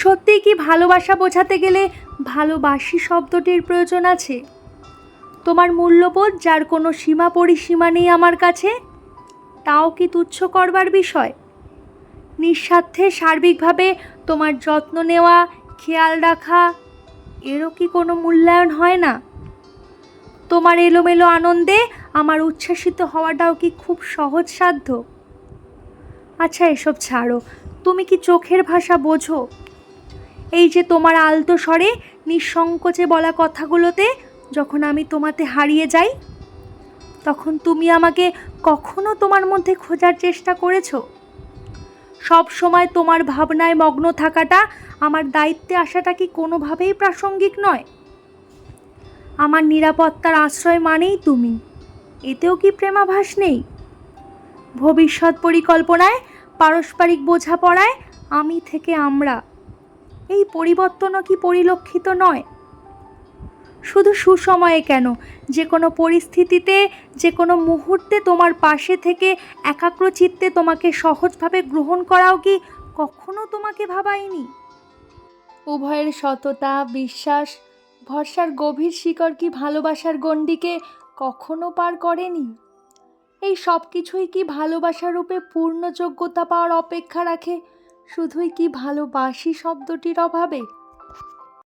সত্যিই কি ভালোবাসা বোঝাতে গেলে ভালোবাসি শব্দটির প্রয়োজন আছে? তোমার মূল্যবোধ, যার কোনো সীমা পরিসীমা নেই আমার কাছে, তাও কি তুচ্ছ করবার বিষয়? নিঃস্বার্থে, সার্বিকভাবে তোমার যত্ন নেওয়া, খেয়াল রাখা, এরও কি কোনো মূল্যায়ন হয় না? তোমার এলোমেলো আনন্দে আমার উচ্ছ্বাসিত হওয়াটাও কি খুব সহজসাধ্য আচ্ছা এসব ছাড়ো। তুমি কি চোখের ভাষা বোঝো? এই যে তোমার আলতো স্বরে নিঃসংকোচে বলা কথাগুলোতে যখন আমি তোমাতে হারিয়ে যাই, তখন তুমি আমাকে কখনো তোমার মধ্যে খোঁজার চেষ্টা করেছ? সব সময় তোমার ভাবনায় মগ্ন থাকাটা আমার দায়িত্বে আসাটা কি কোনোভাবেই প্রাসঙ্গিক নয়? আমার নিরাপত্তার আশ্রয় মানেই তুমি। এতেও কি প্রেমাভাস নেই? ভবিষ্যৎ পরিকল্পনায়, পারস্পরিক বোঝাপড়ায় আমি থেকে আমরা এই পরিবর্তনও কি পরিলক্ষিত নয়? শুধু সুসময়ে কেন? যে কোনো পরিস্থিতিতে, যে কোনো মুহূর্তে তোমার পাশে থেকে একাগ্র চিত্তে তোমাকে সহজভাবে গ্রহণ করাও কি কখনো তোমাকে ভাবায়নি? উভয়ের সততা, বিশ্বাস, ভরসার গভীর শিকড় কি ভালোবাসার গণ্ডিকে কখনো পার করেনি? এই সব কিছুই কি ভালোবাসা রূপে পূর্ণ যোগ্যতা পাওয়ার অপেক্ষা রাখে শুধুই কি ভালোবাসি শব্দটির অভাবে?